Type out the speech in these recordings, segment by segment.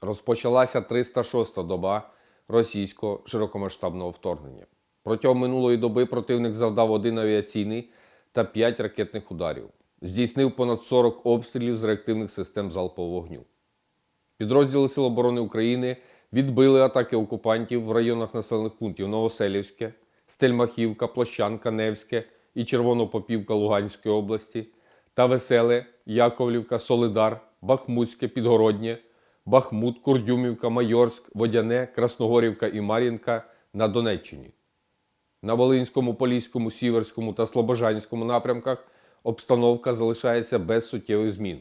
Розпочалася 306-та доба російського широкомасштабного вторгнення. Протягом минулої доби противник завдав один авіаційний та 5 ракетних ударів. Здійснив понад 40 обстрілів з реактивних систем залпового вогню. Підрозділи Сил оборони України відбили атаки окупантів в районах населених пунктів Новоселівське, Стельмахівка, Площанка, Невське і Червонопопівка Луганської області та Веселе, Яковлівка, Солидар, Бахмутське, Підгороднє, Бахмут, Курдюмівка, Майорськ, Водяне, Красногорівка і Мар'їнка на Донеччині. На Волинському, Поліському, Сіверському та Слобожанському напрямках обстановка залишається без суттєвих змін.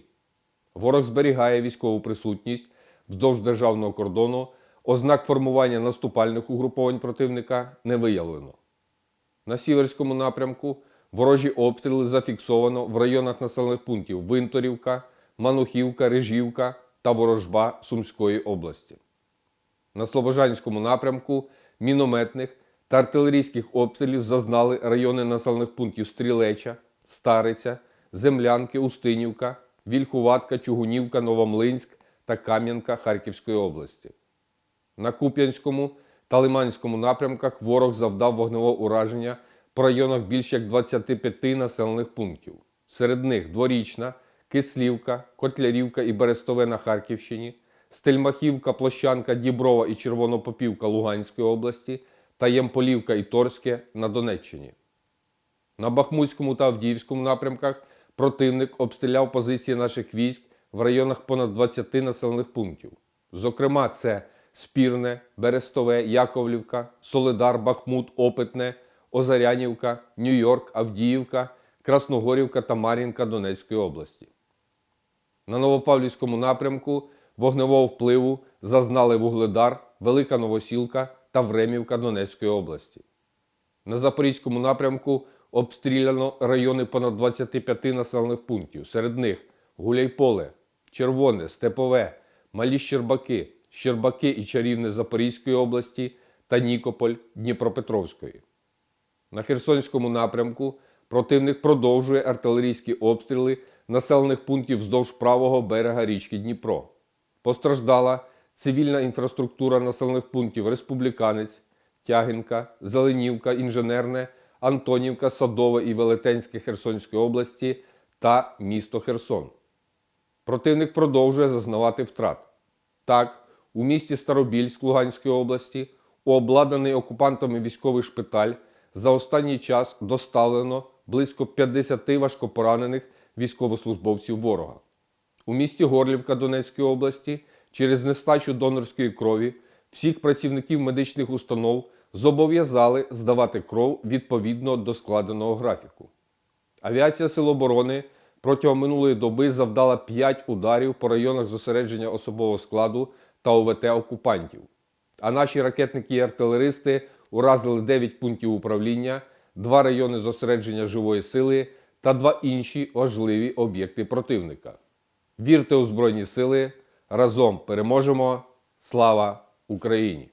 Ворог зберігає військову присутність вздовж державного кордону, ознак формування наступальних угруповань противника не виявлено. На Сіверському напрямку ворожі обстріли зафіксовано в районах населених пунктів Винторівка, Манухівка, Рижівка та Ворожба Сумської області. На Слобожанському напрямку мінометних та артилерійських обстрілів зазнали райони населених пунктів Стрілеча, Стариця, Землянки, Устинівка, Вільхуватка, Чугунівка, Новомлинськ та Кам'янка Харківської області. На Куп'янському та Лиманському напрямках ворог завдав вогневого ураження по районах більш як 25 населених пунктів. Серед них Дворічна, Кислівка, Котлярівка і Берестове на Харківщині, Стельмахівка, Площанка, Діброва і Червонопопівка Луганської області та Ємполівка і Торське на Донеччині. На Бахмутському та Авдіївському напрямках противник обстріляв позиції наших військ в районах понад 20 населених пунктів. Зокрема, це Спірне, Берестове, Яковлівка, Солидар, Бахмут, Опитне, Озарянівка, Нью-Йорк, Авдіївка, Красногорівка та Мар'їнка Донецької області. На Новопавлівському напрямку вогневого впливу зазнали Вугледар, Велика Новосілка та Времівка Донецької області. На Запорізькому напрямку обстріляно райони понад 25 населених пунктів. Серед них Гуляйполе, Червоне, Степове, Малі Щербаки, Щербаки і Чарівне Запорізької області та Нікополь Дніпропетровської. На Херсонському напрямку противник продовжує артилерійські обстріли населених пунктів вздовж правого берега річки Дніпро. Постраждала цивільна інфраструктура населених пунктів Республіканець, Тягинка, Зеленівка, Інженерне, Антонівка, Садове і Велетенське Херсонської області та місто Херсон. Противник продовжує зазнавати втрат. Так, у місті Старобільськ Луганської області обладнаний окупантами військовий шпиталь за останній час доставлено близько 50 важкопоранених військовослужбовців ворога. У місті Горлівка Донецької області через нестачу донорської крові всіх працівників медичних установ зобов'язали здавати кров відповідно до складеного графіку. Авіація Сил оборони протягом минулої доби завдала 5 ударів по районах зосередження особового складу та ОВТ окупантів. А наші ракетники і артилеристи уразили 9 пунктів управління, 2 райони зосередження живої сили та два інші важливі об'єкти противника. Вірте у Збройні Сили! Разом переможемо! Слава Україні!